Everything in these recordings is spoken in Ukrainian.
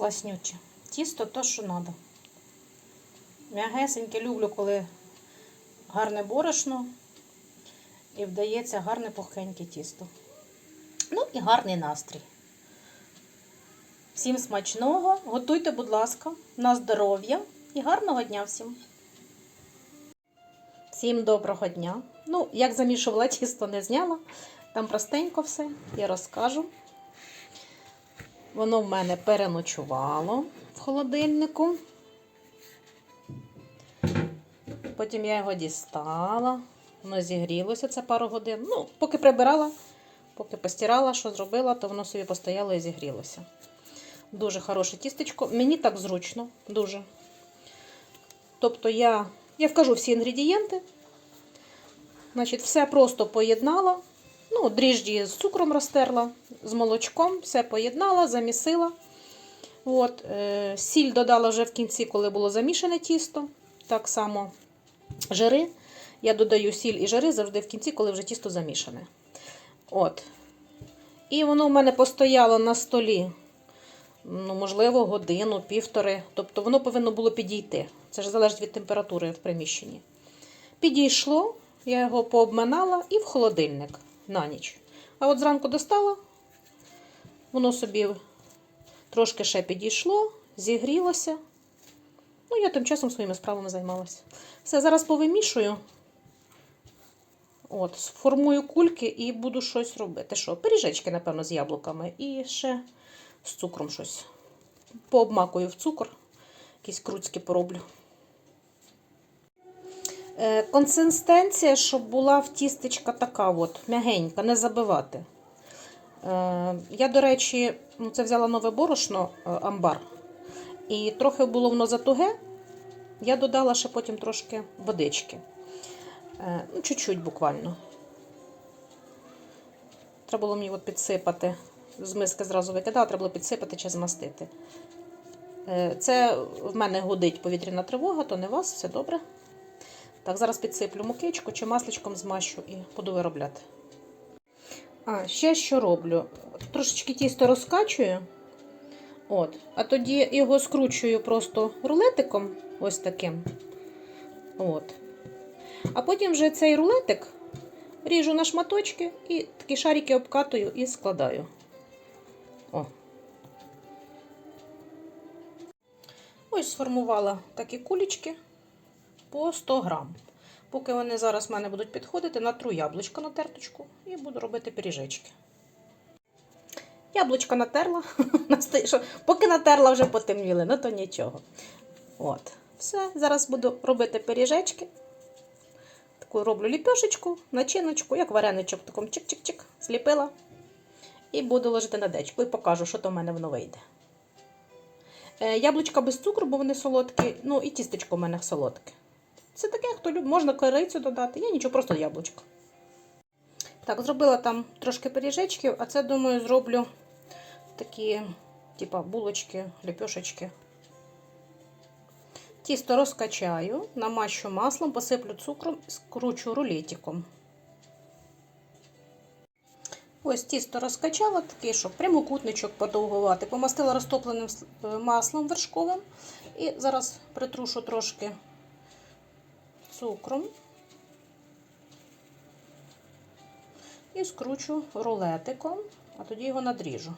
класнюче. Тісто то, що треба. М'ягесеньке люблю, коли гарне борошно і вдається гарне пухеньке тісто. Ну і гарний настрій. Всім смачного, готуйте, будь ласка, на здоров'я і гарного дня всім. Всім доброго дня. Ну, як замішувала тісто, не зняла. Там простенько все, я розкажу. Воно в мене переночувало в холодильнику. Потім я його дістала. Воно зігрілося це пару годин. Ну, поки прибирала, поки постирала, що зробила, то воно собі постояло і зігрілося. Дуже хороше тістечко. Мені так зручно, дуже. Тобто я, я вкажу всі інгредієнти. Значить, все просто поєднала. Ну, дріжджі з цукром розтерла, з молочком, все поєднала, замісила. От, е, сіль додала вже в кінці, коли було замішане тісто. Так само жири. Я додаю сіль і жири завжди в кінці, коли вже тісто замішане. От. І воно в мене постояло на столі, ну, можливо, годину, півтори. Тобто воно повинно було підійти. Це ж залежить від температури в приміщенні. Підійшло, я його пообминала і в холодильник на ніч. А от зранку достала, воно собі трошки ще підійшло, зігрілося. Ну, я тим часом своїми справами займалася. Все, зараз повимішую. От, сформую кульки і буду щось робити. Що? Пиріжечки, напевно, з яблуками. І ще з цукром щось. Пообмакую в цукор, якісь круцькі пороблю. Е, Консистенція, щоб була в тістечка така от, м'ягенька, не забивати. Е, Я, до речі, ну, це взяла нове борошно е, амбар. І трохи було воно затуге. Я додала ще потім трошки водички. Ну, чуть-чуть буквально. Треба було мені от підсипати. З миски зразу викидала, треба було підсипати чи змастити. Це в мене гудить повітряна тривога, то не вас, все добре. Так, зараз підсиплю мукичку чи масличком змащу і буду виробляти. А, ще що роблю? Трошечки тісто розкачую. От, а тоді його скручую просто рулетиком, ось таким. От. А потім вже цей рулетик ріжу на шматочки і такі шарики обкатую і складаю. О. Ось сформувала такі кулечки по 100 грам. Поки вони зараз в мене будуть підходити, натру яблучко на терточку і буду робити пиріжечки. Яблучко натерла. Поки натерла, вже потемніли, ну то нічого. От. Все, зараз буду робити пиріжечки. Таку роблю ліпешечку, начиночку, як вареничок, таком чик-чик-чик, зліпила. І буду ложити на дечку і покажу, що то в мене воно вийде. Е, Яблучка без цукру, бо вони солодкі, ну і тістечко в мене солодке. Це таке, хто любить, можна корицю додати. Я нічого, просто яблучко. Так, зробила там трошки пиріжечків, а це, думаю, зроблю такі, типа, булочки, ліпешечки. Тісто розкачаю, намащу маслом, посиплю цукром скручу рулетиком. Ось тісто розкачала, такий, щоб прямокутничок подовгувати. Помастила розтопленим маслом вершковим. І зараз притрушу трошки цукром. І скручу рулетиком, а тоді його надріжу.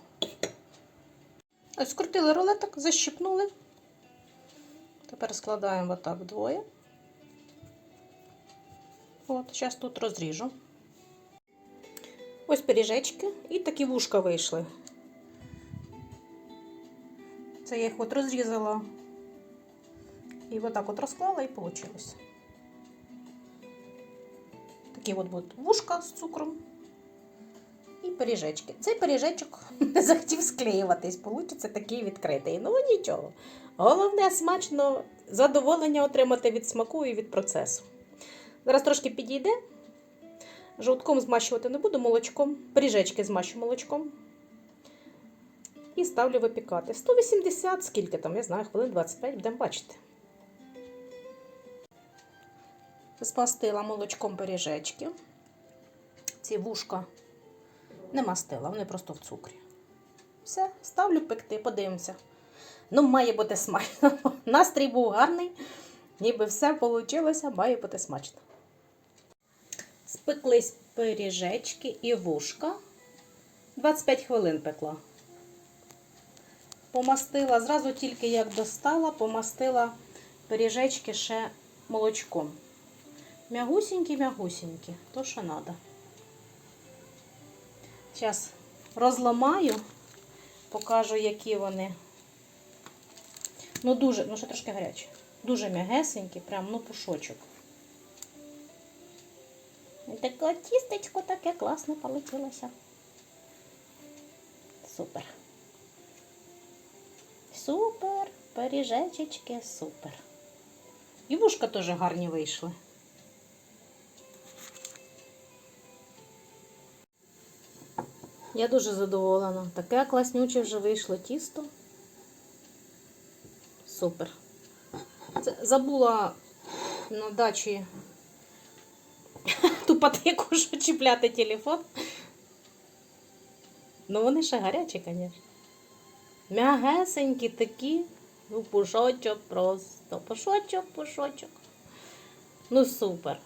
Ось скрутили рулетик, защипнули. Тепер складаємо отак вдвоє. От, зараз тут розріжу. Ось пиріжечки і такі вушка вийшли. Це я їх от розрізала і отак от розклала і вийшло. Такі от будуть вушка з цукром і пиріжечки. Цей пиріжечок не захотів склеюватись, получиться такий відкритий. Ну нічого. Головне смачно задоволення отримати від смаку і від процесу. Зараз трошки підійде. Жовтком змащувати не буду молочком. Пиріжечки змащу молочком. І ставлю випікати. 180, скільки там, я знаю, хвилин 25, будемо бачити. Змастила молочком пиріжечки. Ці вушка не мастила, вони просто в цукрі. Все, ставлю пекти, подивимося. Ну, має бути смачно. Настрій був гарний, ніби все вийшло, має бути смачно. Спеклись пиріжечки і вушка. 25 хвилин пекла. Помастила, зразу тільки як достала, помастила пиріжечки ще молочком. Мягусінькі, то що треба. Зараз розламаю, покажу, які вони. Ну, дуже, ну ще трошки гарячі. Дуже м'ягесенькі, прям, ну, пушочок. І таке тістечко таке класне получилося. Супер. Супер. Пиріжечечки, супер. І вушка теж гарні вийшли. Я дуже задоволена. Таке класнюче вже вийшло тісто. Супер. Це забула на дачі ту патику, що чіпляти телефон. Ну, вони ще гарячі, звісно. Мягесенькі такі. Ну, пушочок просто. Пушочок, пушочок. Ну, супер.